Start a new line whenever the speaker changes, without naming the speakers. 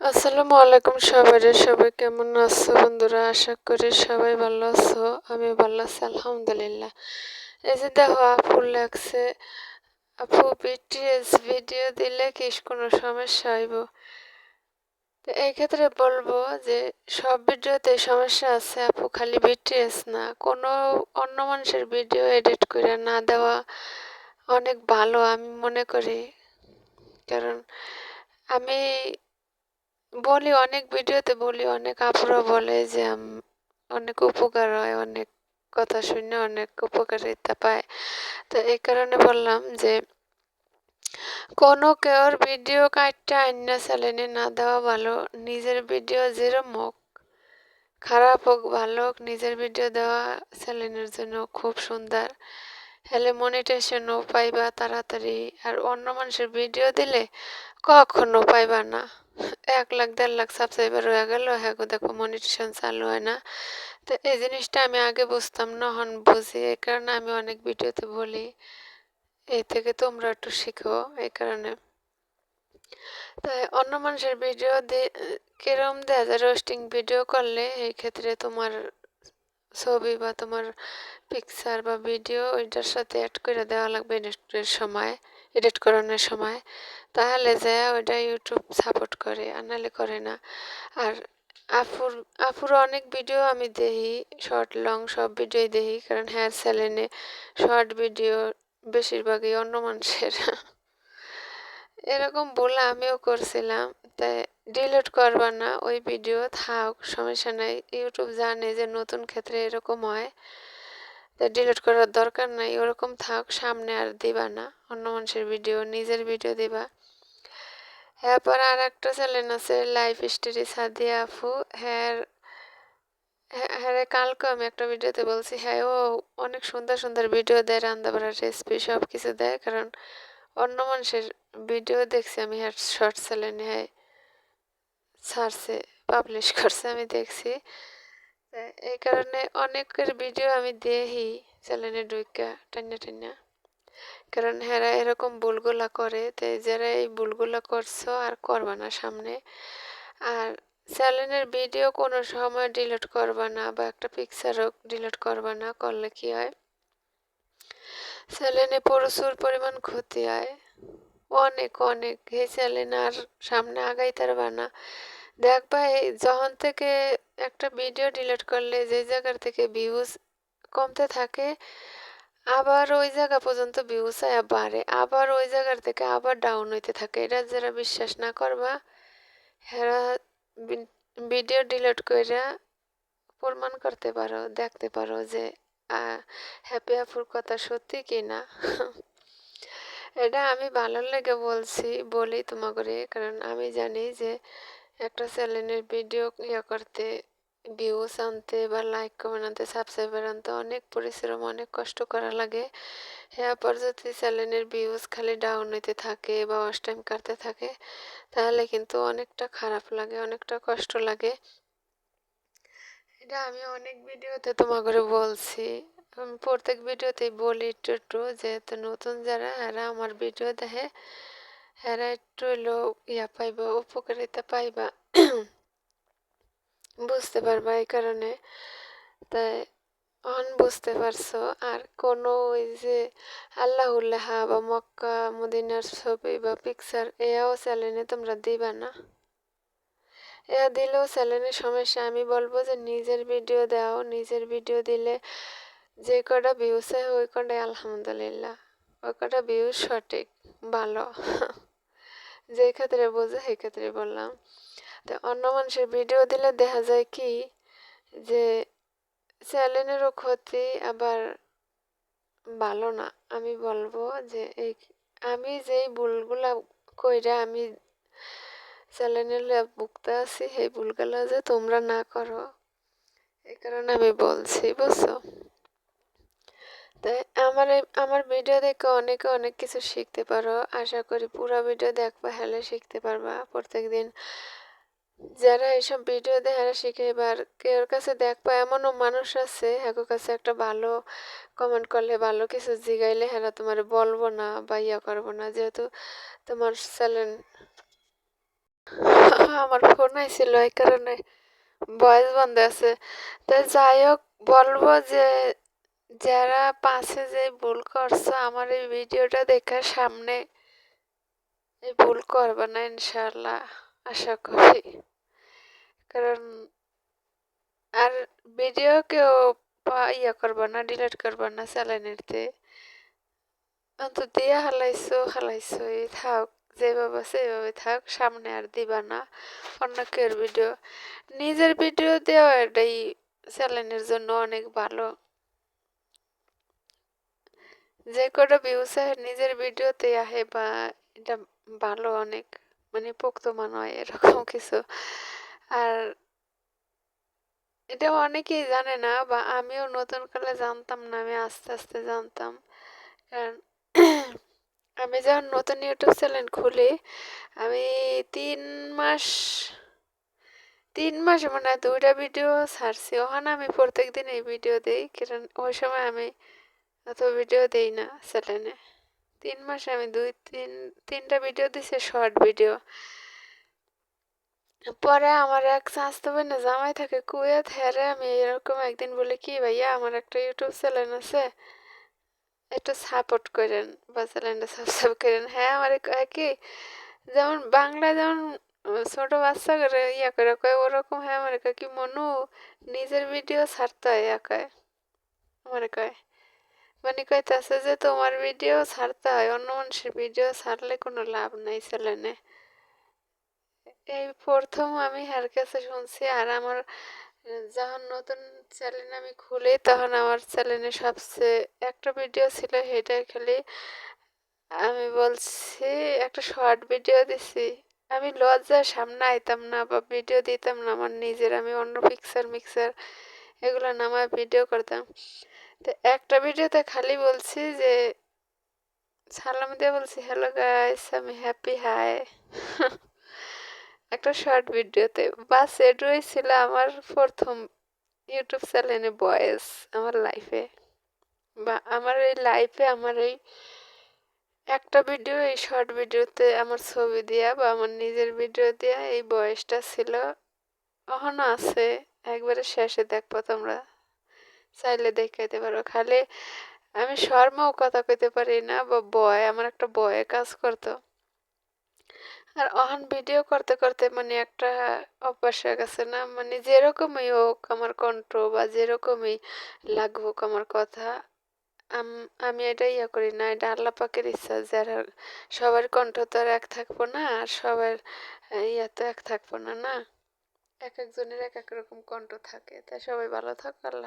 আসসালামু আলাইকুম সবাই সবাই কেমন আছো বন্ধুরা? আশা করি সবাই ভালো আছো আমি ভালো আছি, আলহামদুলিল্লাহ। এই যে দেখো, আপু লাগছে। আপু বিটিএস ভিডিও দিলে কি কোনো সমস্যা হইব? তো এই ক্ষেত্রে বলব যে, সব ভিডিওতে সমস্যা আছে, আপু খালি বিটিএস না। কোনো অন্য মানুষের ভিডিও এডিট করে না দেওয়া অনেক ভালো, আমি মনে করি। কারণ আমি বলি অনেক ভিডিওতে বলি, অনেক আপুরা বলে যে অনেক উপকার হয়, অনেক কথা শুনে অনেক উপকারিতা পায়। তো এই কারণে বললাম যে, কোনো কেউর ভিডিও কাটটা অন্য চ্যানেলে না দেওয়া ভালো, নিজের ভিডিও যেরম হোক, খারাপ হোক, ভালো হোক, নিজের ভিডিও দেওয়া চ্যানেলের জন্য খুব সুন্দর। হলে মনিটেশনও পাইবা তাড়াতাড়ি, আর অন্য মানুষের ভিডিও দিলে কখনো পাইবা না। এক লাখ, দেড় লাখ সাবস্ক্রাইবার হয়ে গেল। হ্যাঁ দেখো মনিটেশন চালু হয় না। তো এই জিনিসটা আমি আগে বুঝতাম না হন বুঝি। এই কারণে আমি অনেক ভিডিওতে বলি, এই থেকে তোমরা একটু শিখো, এই কারণে। অন্য মানুষের ভিডিও কিরম দেয়া যায় রোস্টিং ভিডিও করলে এই ক্ষেত্রে তোমার ছবি বা তোমার পিকচার বা ভিডিও ওইটার সাথে অ্যাড করে দেওয়া লাগবে সময়। এডিট করানোর সময়। তাহলে যায় ওইটা ইউটিউব সাপোর্ট করে, আর নাহলে করে না। আর আফুর আফুর অনেক ভিডিও আমি দেখি শর্ট লং সব ভিডিওই দেখি, কারণ হেয়ার স্যালেনে শর্ট ভিডিও বেশিরভাগই অন্য মানুষের। এরকম বলে আমিও করছিলাম, তাই ডিলিট করবা না, ওই ভিডিও থাক, সমস্যা নাই। ইউটিউব জানে যে নতুন ক্ষেত্রে এরকম হয়। তাই ডিলিট করার দরকার নাই, ওরকম থাক, সামনে আর দিবা না, অন্য মানুষের ভিডিও নিজের ভিডিও দিবা। এরপর আর একটা চ্যানেল আছে লাইফ স্টোরি সাদিয়া আফু হ্যাঁ হ্যাঁ কালকে আমি একটা ভিডিওতে বলছি হ্যাঁ ও অনেক সুন্দর সুন্দর ভিডিও দেয়, রান্না বাড়ার রেসিপি সব কিছু দেয়, কারণ অন্য মানুষের ভিডিও দেখছি আমি হ্যাঁ শর্ট চ্যানেলে হ্যাঁ ছাড়ছে পাবলিশ করছে, আমি দেখছি। এই কারণে অনেকের ভিডিও আমি দেখি চ্যানেলে ঢুকা টান্না টান্না কারণ হেরা এরকম ভুলগুলা করে তাই যারা এই ভুলগুলা করছ আর করবা না সামনে, আর চ্যানেলের ভিডিও কোনো সময় ডিলিট করবা না বা একটা পিকচারও ডিলিট করবা না, করলে কি হয়? চ্যানেলে প্রচুর পরিমাণ ক্ষতি হয়। অনেক অনেক, এই চ্যানেল আর সামনে আগাই পারবা না। দেখবা ভাই, যখন থেকে একটা ভিডিও ডিলিট করলে যে জায়গার থেকে ভিউজ কমতে থাকে, আবার ওই জায়গা পর্যন্ত ভিউজ আয়া বাড়ে, আবার ওই জায়গার থেকে আবার ডাউন হইতে থাকে। এটা যারা বিশ্বাস না করবা হেরা ভিডিও ডিলিট করে প্রমাণ করতে পারো, দেখতে পারো যে হ্যাপি আপুর কথা সত্যি কি না এটা আমি ভালো লেগে বলছি, বলি তোমাকে কারণ আমি জানি যে একটা চ্যানেলের ভিডিও ইয়ে করতে ভিউস আনতে বা লাইক কমেন্ট আনতে সাবস্ক্রাইবার আনতে অনেক পরিশ্রম, অনেক কষ্ট করা লাগে। পর যদি চ্যানেলের ভিউজ খালি ডাউন হইতে থাকে বা ওয়াশ টাইম কাটতে থাকে, তাহলে কিন্তু অনেকটা খারাপ লাগে, অনেকটা কষ্ট লাগে। এটা আমি অনেক ভিডিওতে তোমাকে বলছি। আমি প্রত্যেক ভিডিওতেই বলি একটু একটু, যেহেতু নতুন যারা, এরা আমার ভিডিও দেখে। এরা একটু হইলেও ইয়া পাইবা, উপকারিতা পাইবা। বুঝতে পারবা এই কারণে। তাই অন বুঝতে পারছ। আর কোনো ওই যে আল্লাহুল্লাহ বা মক্কা, মদিনার ছবি বা পিকচার এয়াও চ্যানেলে তোমরা দিবা না। এয়া দিলেও চ্যানেলের সমস্যা। আমি বলব যে নিজের ভিডিও দাও। নিজের ভিডিও দিলে যে কটা ভিউস হয়, ওই কটাই আলহামদুলিল্লাহ। ওই কটা ভিউজ সঠিক, ভালো। যে ক্ষেত্রে বোঝে সেই ক্ষেত্রে বললাম। তো অন্য মানুষের ভিডিও দিলে দেখা যায় কি যে চ্যানেলেরও ক্ষতি আবার ভালো না। আমি বলব যে এই আমি যেই ভুলগুলা কইরা আমি চ্যানেলে ভুক্ত আছি, সেই ভুলগুলো যে তোমরা না করো এই কারণে আমি বলছি, বুঝছ? তাই আমার আমার ভিডিও দেখে অনেকে অনেক কিছু শিখতে পারো। আশা করি পুরো ভিডিও দেখবা হলে শিখতে পারবা। প্রত্যেক দিন যারা এইসব ভিডিও দেখে শিখে এবার কেউর কাছে দেখবা, এমনও মানুষ আছে হ্যাঁ কাছে একটা ভালো কমেন্ট করলে ভালো কিছু জিগাইলে হ্যাঁ তোমার বলব না বা ইয়া করব না। যেহেতু তোমার চ্যানেল আমার ফোন আইছিল, এই কারণে ভয়েস বন্ধ আছে। তাই যাই হোক, বলব যে যারা পাশে যে ভুল করছ, আমার এই ভিডিওটা দেখার সামনে এই ভুল করবে না ইনশাল্লাহ আশা করি। কারণ আর ভিডিও কেউ ইয়া করবে না, ডিলিট করবে না চ্যানেলেরতে অন্তত দিয়ে হালাইছো হালাইছো এই থাক, যেভাবে সেভাবে থাক, সামনে আর দিবা না, অন্য কেউর ভিডিও। নিজের ভিডিও দেওয়া এটাই চ্যানেলের জন্য অনেক ভালো। যে কটা ভিউস নিজের ভিডিওতে আহে বা এটা ভালো অনেক মানে পোক্তমান হয় এরকম কিছু। আর এটা অনেকেই জানে না বা আমিও নতুন কালে জানতাম না, আমি আস্তে আস্তে জানতাম। কারণ আমি যখন নতুন ইউটিউব চ্যানেল খুলি, আমি তিন মাস তিন মাস মানে দুইটা ভিডিও ছাড়ছি। ওখানে আমি প্রত্যেক দিন এই ভিডিও দিই, কারণ ওই সময় আমি অত ভিডিও দিই না চ্যানেলে তিন মাসে আমি দুই, তিন, তিনটা ভিডিও দিছি শর্ট ভিডিও পরে আমার এক চাঁচতো বোন জামাই থাকে কুয়েত হেরে আমি এরকম একদিন বলি, কি ভাইয়া, আমার একটা ইউটিউব চ্যানেল আছে। একটু সাপোর্ট করেন বা চ্যানেলটা সাবস্ক্রাইব করেন। হ্যাঁ আমার কি যেমন বাংলা যেমন ছোট বাচ্চা করে ইয়া করে কয়, ওরকম হ্যাঁ আমার কি মনু, নিজের ভিডিও ছাড়তে হয়, ইয়া কয়। আমার কয় মানে কইতাছে যে তোমার ভিডিও ছাড়তে হয়, অন্য মানুষের ভিডিও ছাড়লে কোনো লাভ নাই চ্যানেলে এই প্রথম আমি হার কাছে শুনছি আর আমার যখন নতুন চ্যানেল আমি খুলি তখন আমার চ্যানেলে সবচেয়ে একটা ভিডিও ছিল সেটাই খালি। আমি বলছি, একটা শর্ট ভিডিও দিছি। আমি লজ্জার সামনে আইতাম না বা ভিডিও দিতাম না আমার নিজের, আমি অন্য পিকচার মিক্সার এগুলো নামায় ভিডিও করতাম। তো একটা ভিডিওতে খালি বলছি যে, সালাম দিয়ে বলছি হ্যালো গাইস আমি হ্যাপি হাই একটা শর্ট ভিডিওতে। বাস এটুই ছিল আমার প্রথম ইউটিউব চ্যানেলে বয়েস আমার লাইফে বা আমার এই লাইফে আমার এই একটা ভিডিও এই শর্ট ভিডিওতে আমার ছবি দেওয়া বা আমার নিজের ভিডিও দেওয়া এই বয়সটা ছিল। এখনও আছে, একবারে শেষে দেখব তোমরা। চাইলে দেখাইতে পারো খালি আমি শর্মাও কথা কইতে পারি না, বা বয়, আমার একটা বয়ে কাজ করতো। আর অহন ভিডিও করতে করতে মানে একটা অভ্যাস হয়ে গেছে না মানে যেরকমই হোক আমার কণ্ঠ বা যেরকমই লাগুক আমার কথা, আমি এটা ইয়া করি না, এটা আল্লাহ পাকের ইচ্ছা, যারা সবার কণ্ঠ তো আর এক থাকব না, আর সবার ইয়া তো এক থাকব না না? এক একজনের এক এক রকম কণ্ঠ থাকে। তাই সবাই ভালো থাকো, আল্লাহ